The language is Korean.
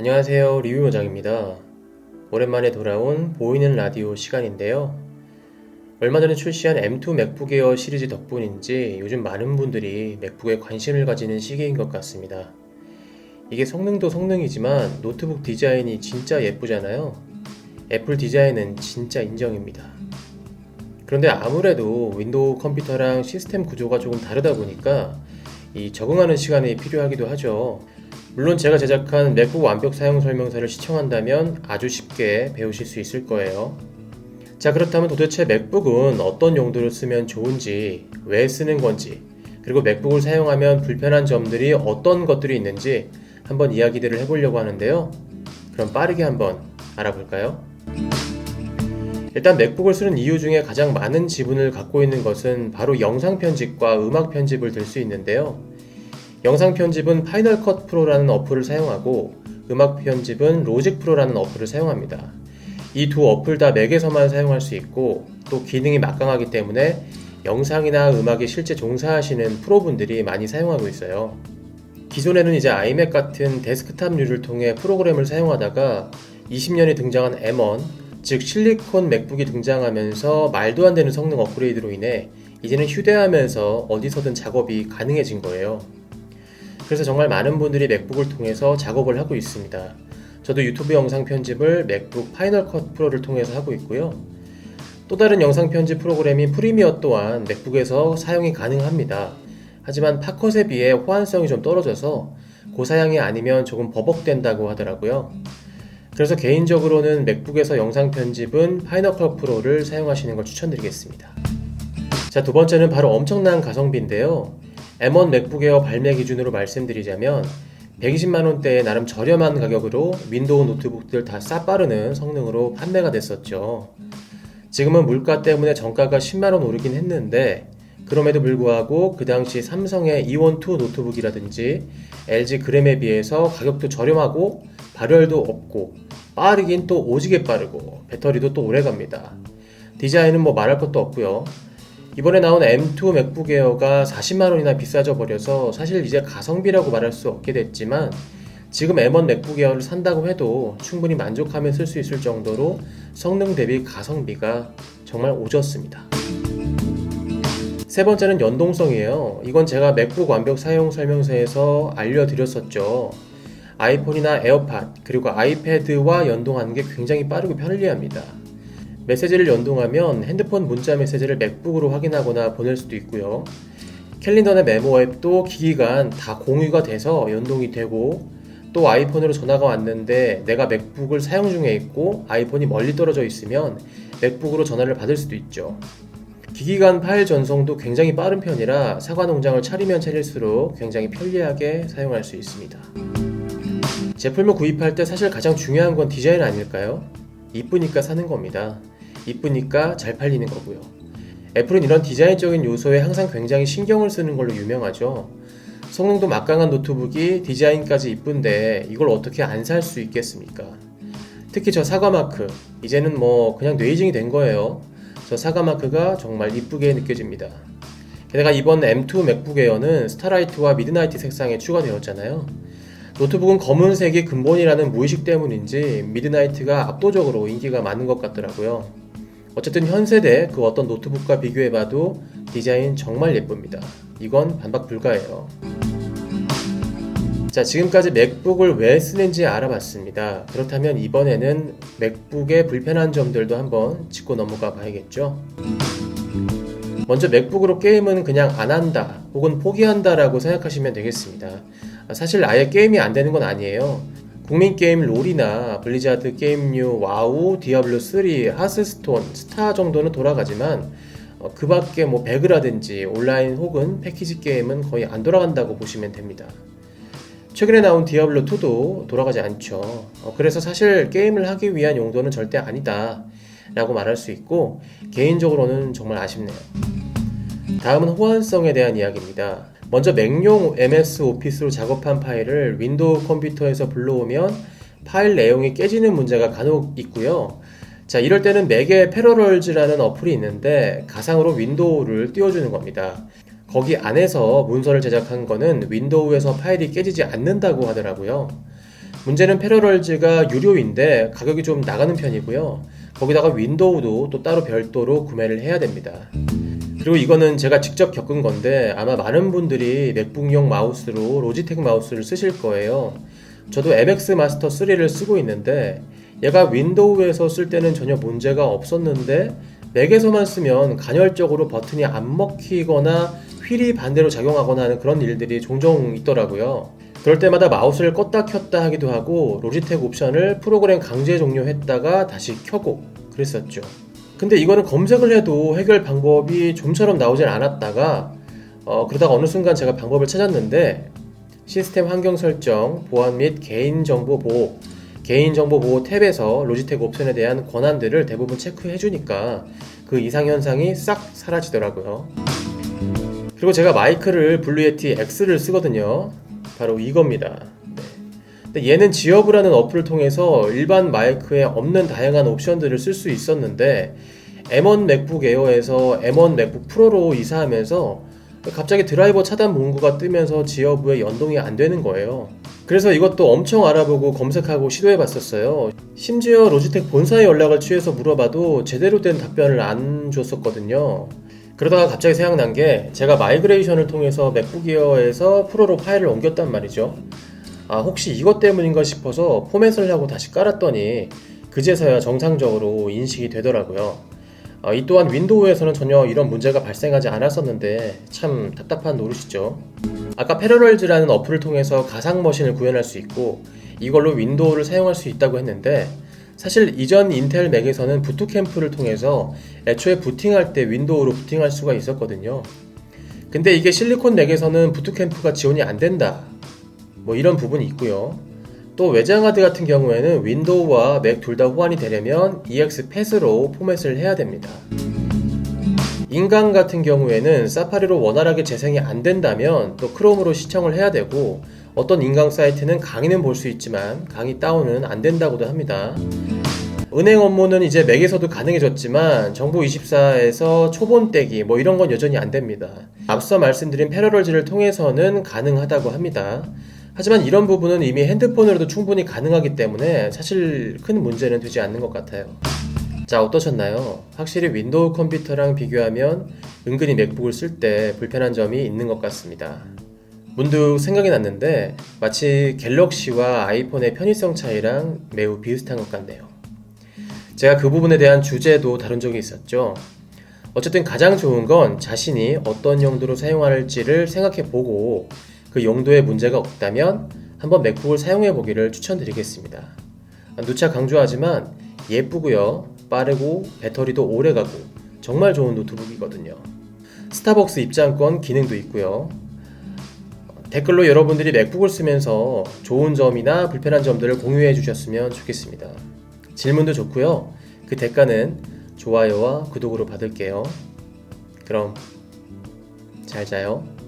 안녕하세요. 리뷰 모장입니다. 오랜만에 돌아온 보이는 라디오 시간인데요. 얼마 전에 출시한 M2 맥북 에어 시리즈 덕분인지 요즘 많은 분들이 맥북에 관심을 가지는 시기인 것 같습니다. 이게 성능도 성능이지만 노트북 디자인이 진짜 예쁘잖아요. 애플 디자인은 진짜 인정입니다. 그런데 아무래도 윈도우 컴퓨터랑 시스템 구조가 조금 다르다 보니까 이 적응하는 시간이 필요하기도 하죠. 물론 제가 제작한 맥북 완벽 사용 설명서를 시청한다면 아주 쉽게 배우실 수 있을 거예요. 자, 그렇다면 도대체 맥북은 어떤 용도로 쓰면 좋은지, 왜 쓰는 건지, 그리고 맥북을 사용하면 불편한 점들이 어떤 것들이 있는지 한번 이야기들을 해보려고 하는데요. 그럼 빠르게 한번 알아볼까요? 일단 맥북을 쓰는 이유 중에 가장 많은 지분을 갖고 있는 것은 바로 영상 편집과 음악 편집을 들 수 있는데요. 영상 편집은 파이널 컷 프로라는 어플을 사용하고 음악 편집은 로직 프로라는 어플을 사용합니다. 이 두 어플 다 맥에서만 사용할 수 있고 또 기능이 막강하기 때문에 영상이나 음악에 실제 종사하시는 프로분들이 많이 사용하고 있어요. 기존에는 이제 아이맥 같은 데스크탑류를 통해 프로그램을 사용하다가 20년이 등장한 M1, 즉 실리콘 맥북이 등장하면서 말도 안 되는 성능 업그레이드로 인해 이제는 휴대하면서 어디서든 작업이 가능해진 거예요. 그래서 정말 많은 분들이 맥북을 통해서 작업을 하고 있습니다. 저도 유튜브 영상 편집을 맥북 파이널 컷 프로를 통해서 하고 있고요. 또 다른 영상 편집 프로그램인 프리미어 또한 맥북에서 사용이 가능합니다. 하지만 팝컷에 비해 호환성이 좀 떨어져서 고사양이 아니면 조금 버벅된다고 하더라고요. 그래서 개인적으로는 맥북에서 영상 편집은 파이널 컷 프로를 사용하시는 걸 추천드리겠습니다. 자, 두 번째는 바로 엄청난 가성비인데요. M1 맥북 에어 발매 기준으로 말씀드리자면 120만원대에 나름 저렴한 가격으로 윈도우 노트북들 다 싸빠르는 성능으로 판매가 됐었죠. 지금은 물가 때문에 정가가 10만원 오르긴 했는데 그럼에도 불구하고 그 당시 삼성의 E1-2 노트북이라든지 LG 그램에 비해서 가격도 저렴하고 발열도 없고 빠르긴 또 오지게 빠르고 배터리도 또 오래 갑니다. 디자인은 뭐 말할 것도 없고요. 이번에 나온 M2 맥북 에어가 40만원이나 비싸져 버려서 사실 이제 가성비라고 말할 수 없게 됐지만 지금 M1 맥북 에어를 산다고 해도 충분히 만족하며 쓸 수 있을 정도로 성능 대비 가성비가 정말 오졌습니다. 세 번째는 연동성이에요. 이건 제가 맥북 완벽 사용 설명서에서 알려드렸었죠. 아이폰이나 에어팟 그리고 아이패드와 연동하는 게 굉장히 빠르고 편리합니다. 메시지를 연동하면 핸드폰 문자 메시지를 맥북으로 확인하거나 보낼 수도 있고요. 캘린더나 메모 앱도 기기 간 다 공유가 돼서 연동이 되고 또 아이폰으로 전화가 왔는데 내가 맥북을 사용 중에 있고 아이폰이 멀리 떨어져 있으면 맥북으로 전화를 받을 수도 있죠. 기기 간 파일 전송도 굉장히 빠른 편이라 사과 농장을 차리면 차릴수록 굉장히 편리하게 사용할 수 있습니다. 제품을 구입할 때 사실 가장 중요한 건 디자인 아닐까요? 이쁘니까 사는 겁니다. 이쁘니까 잘 팔리는 거고요. 애플은 이런 디자인적인 요소에 항상 굉장히 신경을 쓰는 걸로 유명하죠. 성능도 막강한 노트북이 디자인까지 이쁜데 이걸 어떻게 안 살 수 있겠습니까? 특히 저 사과 마크 이제는 뭐 그냥 뇌이징이 된 거예요. 저 사과 마크가 정말 이쁘게 느껴집니다. 게다가 이번 M2 맥북 에어는 스타라이트와 미드나이트 색상에 추가되었잖아요. 노트북은 검은색이 근본이라는 무의식 때문인지 미드나이트가 압도적으로 인기가 많은 것 같더라고요. 어쨌든 현 세대 그 어떤 노트북과 비교해봐도 디자인 정말 예쁩니다. 이건 반박 불가예요. 자, 지금까지 맥북을 왜 쓰는지 알아봤습니다. 그렇다면 이번에는 맥북의 불편한 점들도 한번 짚고 넘어가 봐야겠죠. 먼저 맥북으로 게임은 그냥 안 한다 혹은 포기한다 라고 생각하시면 되겠습니다. 사실 아예 게임이 안 되는 건 아니에요. 국민 게임 롤이나 블리자드 게임류 와우, 디아블로3, 하스스톤, 스타 정도는 돌아가지만 어, 그 밖에 뭐 배그라든지 온라인 혹은 패키지 게임은 거의 안 돌아간다고 보시면 됩니다. 최근에 나온 디아블로2도 돌아가지 않죠. 어, 그래서 사실 게임을 하기 위한 용도는 절대 아니다. 라고 말할 수 있고, 개인적으로는 정말 아쉽네요. 다음은 호환성에 대한 이야기입니다. 먼저 맥용 MS 오피스로 작업한 파일을 윈도우 컴퓨터에서 불러오면 파일 내용이 깨지는 문제가 간혹 있고요. 자, 이럴 때는 맥에 패러럴즈라는 어플이 있는데 가상으로 윈도우를 띄워주는 겁니다. 거기 안에서 문서를 제작한 거는 윈도우에서 파일이 깨지지 않는다고 하더라고요. 문제는 패러럴즈가 유료인데 가격이 좀 나가는 편이고요. 거기다가 윈도우도 또 따로 별도로 구매를 해야 됩니다. 그리고 이거는 제가 직접 겪은 건데 아마 많은 분들이 맥북용 마우스로 로지텍 마우스를 쓰실 거예요. 저도 MX 마스터 3를 쓰고 있는데 얘가 윈도우에서 쓸 때는 전혀 문제가 없었는데 맥에서만 쓰면 간헐적으로 버튼이 안 먹히거나 휠이 반대로 작용하거나 하는 그런 일들이 종종 있더라고요. 그럴 때마다 마우스를 껐다 켰다 하기도 하고 로지텍 옵션을 프로그램 강제 종료했다가 다시 켜고 그랬었죠. 근데 이거는 검색을 해도 해결 방법이 좀처럼 나오질 않았다가 어, 그러다가 어느 순간 제가 방법을 찾았는데 시스템 환경 설정, 보안 및 개인정보 보호, 개인정보 보호 탭에서 로지텍 옵션에 대한 권한들을 대부분 체크해 주니까 그 이상 현상이 싹 사라지더라고요. 그리고 제가 마이크를 블루예티 X를 쓰거든요. 바로 이겁니다. 네. 근데 얘는 지어브라는 어플을 통해서 일반 마이크에 없는 다양한 옵션들을 쓸 수 있었는데 M1 맥북 에어에서 M1 맥북 프로로 이사하면서 갑자기 드라이버 차단 문구가 뜨면서 지어브에 연동이 안 되는 거예요. 그래서 이것도 엄청 알아보고 검색하고 시도해 봤었어요. 심지어 로지텍 본사에 연락을 취해서 물어봐도 제대로 된 답변을 안 줬었거든요. 그러다가 갑자기 생각난 게 제가 마이그레이션을 통해서 맥북 에어에서 프로로 파일을 옮겼단 말이죠. 아, 혹시 이것 때문인가 싶어서 포맷을 하고 다시 깔았더니 그제서야 정상적으로 인식이 되더라고요. 아, 이 또한 윈도우에서는 전혀 이런 문제가 발생하지 않았었는데 참 답답한 노릇이죠. 아까 패러럴즈라는 어플을 통해서 가상 머신을 구현할 수 있고 이걸로 윈도우를 사용할 수 있다고 했는데 사실 이전 인텔 맥에서는 부트캠프를 통해서 애초에 부팅할 때 윈도우로 부팅할 수가 있었거든요. 근데 이게 실리콘 맥에서는 부트캠프가 지원이 안 된다. 뭐 이런 부분이 있고요. 또 외장 하드 같은 경우에는 윈도우와 맥 둘 다 호환이 되려면 EX 패스로 포맷을 해야 됩니다. 인강 같은 경우에는 사파리로 원활하게 재생이 안 된다면 또 크롬으로 시청을 해야 되고 어떤 인강 사이트는 강의는 볼 수 있지만 강의 다운은 안 된다고도 합니다. 은행 업무는 이제 맥에서도 가능해졌지만 정보24에서 초본 떼기 뭐 이런 건 여전히 안 됩니다. 앞서 말씀드린 패러럴즈를 통해서는 가능하다고 합니다. 하지만 이런 부분은 이미 핸드폰으로도 충분히 가능하기 때문에 사실 큰 문제는 되지 않는 것 같아요. 자, 어떠셨나요? 확실히 윈도우 컴퓨터랑 비교하면 은근히 맥북을 쓸 때 불편한 점이 있는 것 같습니다. 문득 생각이 났는데 마치 갤럭시와 아이폰의 편의성 차이랑 매우 비슷한 것 같네요. 제가 그 부분에 대한 주제도 다룬 적이 있었죠. 어쨌든 가장 좋은 건 자신이 어떤 용도로 사용할지를 생각해 보고 그 용도에 문제가 없다면 한번 맥북을 사용해 보기를 추천드리겠습니다. 누차 강조하지만 예쁘고요, 빠르고 배터리도 오래 가고 정말 좋은 노트북이거든요. 스타벅스 입장권 기능도 있고요. 댓글로 여러분들이 맥북을 쓰면서 좋은 점이나 불편한 점들을 공유해 주셨으면 좋겠습니다. 질문도 좋고요. 그 대가는 좋아요와 구독으로 받을게요. 그럼 잘 자요.